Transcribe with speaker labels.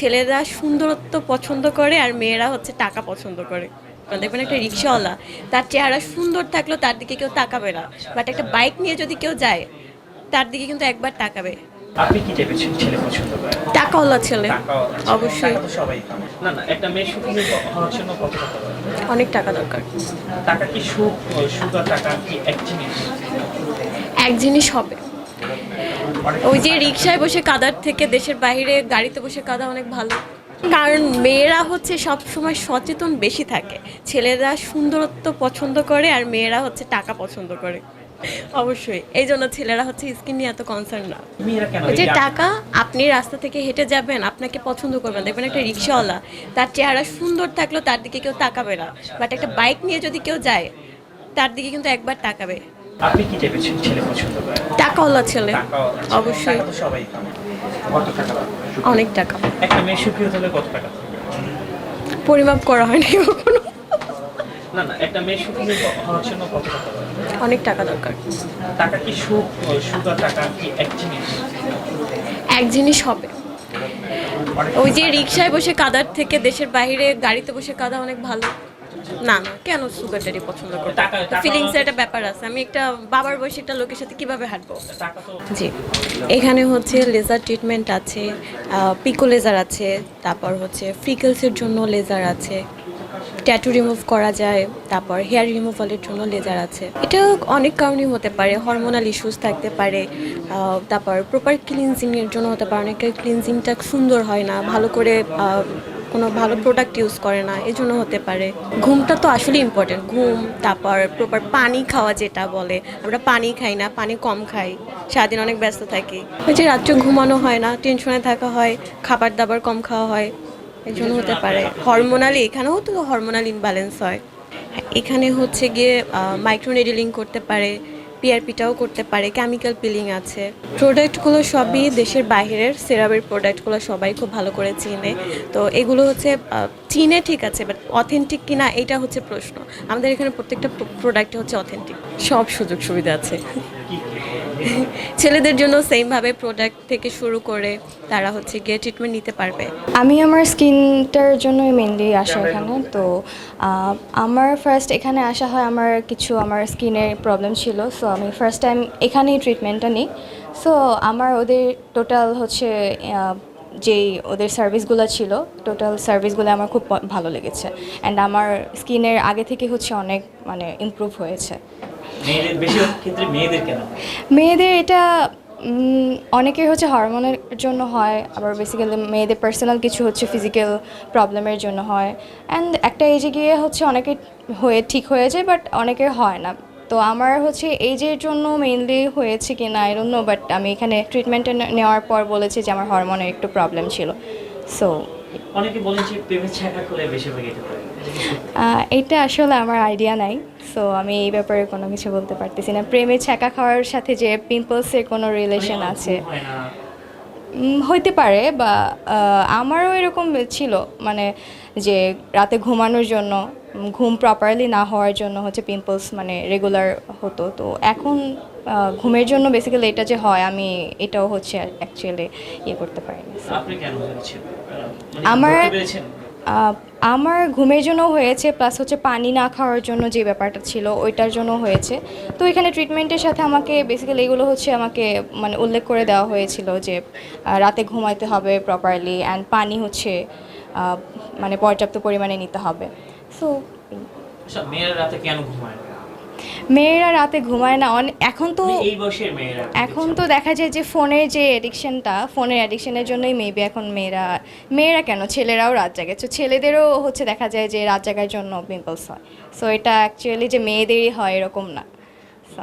Speaker 1: ছেলেরা সুন্দরত্ব পছন্দ করে আর মেয়েরা হচ্ছে টাকা পছন্দ করে। দেখবেন একটা রিক্সাওয়ালা তার চেহারা সুন্দর থাকলেও তার দিকে কেউ তাকাবে না। বাট একটা বাইক নিয়ে যদি কেউ যায় তার দিকে কিন্তু একবার তাকাবে।
Speaker 2: আপনি কি টাইপের ছেলে পছন্দ করেন?
Speaker 1: টাকাওয়ালা ছেলে অবশ্যই।
Speaker 2: টাকা সবাই না না একটা মেয়ে সুখী হওয়ার জন্য কত টাকা লাগে?
Speaker 1: অনেক টাকা দরকার।
Speaker 2: টাকা কি সুখ সুখ আর টাকা কি এক জিনিস?
Speaker 1: এক জিনিস হবে। ওই যে রিক্সায় বসে কাদার থেকে দেশের বাইরে গাড়িতে বসে কাদা অনেক ভালো। কারণ মেয়েরা হচ্ছে সব সময় সচেতন বেশি থাকে। ছেলেরা সুন্দরত্ব পছন্দ করে আর মেয়েরা হচ্ছে টাকা পছন্দ করে। অবশ্যই এই জন্য ছেলেরা হচ্ছে স্কিন নিয়ে এত কনসার্ন না। ওই যে
Speaker 2: যে
Speaker 1: টাকা আপনি রাস্তা থেকে হেঁটে যাবেন আপনাকে পছন্দ করবেন। দেখবেন একটা রিক্সাওয়ালা তার চেহারা সুন্দর থাকলেও তার দিকে কেউ তাকাবে না। বাট একটা বাইক নিয়ে যদি কেউ যায় তার দিকে কিন্তু একবার তাকাবে।
Speaker 2: আপনি কি টাইপের ছেলে পছন্দ করেন?
Speaker 1: টাকাওয়ালা ছেলে। অবশ্যই।
Speaker 2: সবাই কত টাকা
Speaker 1: অনেক টাকা।
Speaker 2: একটা মেয়ে সুখী হতে হলে কত টাকা
Speaker 1: পরিমাপ করা হয়নি কখনো।
Speaker 2: না না একটা মেয়ে সুখী হওয়ার জন্য কত টাকা?
Speaker 1: অনেক টাকা দরকার।
Speaker 2: টাকা কি সুখ সুখ আর টাকা কি এক জিনিস?
Speaker 1: এক জিনিস হবে। ওই যে রিক্সায় বসে কাদার থেকে দেশের বাইরে গাড়িতে বসে কাদা অনেক ভালো। না না কেন সুগার ড্যাডি পছন্দ করব ফিলিংস একটা ব্যাপার আছে। আমি একটা বাবার বয়সী একটা লোকের সাথে কীভাবে হাঁটবো? জি। এখানে হচ্ছে লেজার ট্রিটমেন্ট আছে পিকো লেজার আছে তারপর হচ্ছে ফ্রিকেলসের জন্য লেজার আছে ট্যাটু রিমুভ করা যায় তারপর হেয়ার রিমুভালের জন্য লেজার আছে। এটা অনেক কারণেই হতে পারে হরমোনাল ইস্যুস থাকতে পারে তারপর প্রপার ক্লিনজিংয়ের জন্য হতে পারে। অনেকের ক্লিনজিংটা সুন্দর হয় না ভালো করে কোনো ভালো প্রোডাক্ট ইউজ করে না এই জন্য হতে পারে। ঘুমটা তো আসলে ইম্পর্টেন্ট ঘুম তারপর প্রপার পানি খাওয়া যেটা বলে। আমরা পানি খাই না পানি কম খাই। সারাদিন অনেক ব্যস্ত থাকি। ওই যে রাত্রে ঘুমানো হয় না টেনশনে থাকা হয় খাবার দাবার কম খাওয়া হয় এই জন্য হতে পারে। হরমোনালি এখানেও তো হরমোনাল ইনব্যালেন্স হয়। হ্যাঁ, এখানে হচ্ছে গিয়ে মাইক্রোনেডিলিং করতে পারে পিআরপিটাও করতে পারে কেমিক্যাল পিলিং আছে। প্রোডাক্টগুলো সবই দেশের বাইরের সেরাবের প্রোডাক্টগুলো সবাই খুব ভালো করে চিনে। তো এগুলো হচ্ছে চিনে ঠিক আছে বাট অথেন্টিক কিনা এটা হচ্ছে প্রশ্ন। আমাদের এখানে প্রত্যেকটা প্রোডাক্ট হচ্ছে অথেন্টিক সব সুযোগ সুবিধা আছে। ছেলেদের জন্য সেমভাবে প্রোডাক্ট থেকে শুরু করে তারা হচ্ছে গিয়ে ট্রিটমেন্ট নিতে পারবে।
Speaker 3: আমি আমার স্কিনটার জন্যই মেনলি আসা এখানে তো আমার ফার্স্ট এখানে আসা হয় আমার কিছু আমার স্কিনের প্রবলেম ছিল সো আমি ফার্স্ট টাইম এখানেই ট্রিটমেন্টটা নিই। সো আমার ওদের টোটাল হচ্ছে যেই ওদের সার্ভিসগুলো ছিল টোটাল সার্ভিসগুলো আমার খুব ভালো লেগেছে। অ্যান্ড আমার স্কিনের আগে থেকে হচ্ছে অনেক মানে ইমপ্রুভ হয়েছে।
Speaker 2: মেয়েদের মেয়েদের
Speaker 3: এটা অনেকের হচ্ছে হরমোনের জন্য হয় আবার বেসিক্যালি মেয়েদের পার্সোনাল কিছু হচ্ছে ফিজিক্যাল প্রবলেমের জন্য হয়। অ্যান্ড একটা এজে গিয়ে হচ্ছে অনেকে হয়ে ঠিক হয়ে যায় বাট অনেকের হয় না। তো আমার হচ্ছে এজের জন্য মেইনলি হয়েছে কি না এরন্য বাট আমি এখানে ট্রিটমেন্টে নেওয়ার পর বলেছি যে আমার হরমোনের একটু প্রবলেম ছিল। সো
Speaker 2: অনেকে বলেন যে প্রেমের ছাকা খুলে বেশিরভাগ এটা এটা
Speaker 3: আসলে আমার আইডিয়া নাই। সো আমি এই ব্যাপারে কোনো কিছু বলতে পারতেছি না। প্রেমে ছ্যাঁকা খাওয়ার সাথে যে পিম্পলসের কোনো রিলেশন আছে
Speaker 2: ঘুম হয় না।
Speaker 3: উম, হইতে পারে বা আমারও এরকম ছিল। মানে যে রাতে ঘুমানোর জন্য ঘুম প্রপারলি না হওয়ার জন্য হচ্ছে পিম্পলস মানে রেগুলার হতো। তো এখন ঘুমের জন্য বেসিক্যালি এটা যে হয় আমি এটাও হচ্ছে অ্যাকচুয়ালি ইয়ে করতে পারিনি
Speaker 2: হয়েছিল
Speaker 3: আমার- আমার ঘুমের জন্য হয়েছে প্লাস হচ্ছে পানি না খাওয়ার জন্য যে ব্যাপারটা ছিল ওইটার জন্য হয়েছে। তো এখানে ট্রিটমেন্টের সাথে আমাকে বেসিক্যালি এগুলো হচ্ছে আমাকে মানে উল্লেখ করে দেওয়া হয়েছিল যে রাতে ঘুমাইতে হবে প্রপারলি অ্যান্ড পানি হচ্ছে মানে পর্যাপ্ত পরিমাণে নিতে হবে।
Speaker 2: আচ্ছা, মেয়েরা রাতে কেন ঘুমায় না?
Speaker 3: মেয়েরা রাতে ঘুমায় না। অনেক এখন তো
Speaker 2: মানে এই বয়সের মেয়েরা
Speaker 3: এখন তো দেখা যায় যে ফোনের যে অ্যাডিকশনটা ফোনের অ্যাডিকশনের জন্যই মেবি এখন মেয়েরা মেয়েরা কেন? ছেলেরাও রাত জাগে। তো ছেলেদেরও হচ্ছে দেখা যায় যে রাত জাগার জন্য পিম্পলস হয়। সো এটা অ্যাকচুয়ালি যে মেয়েদেরই হয় এরকম না।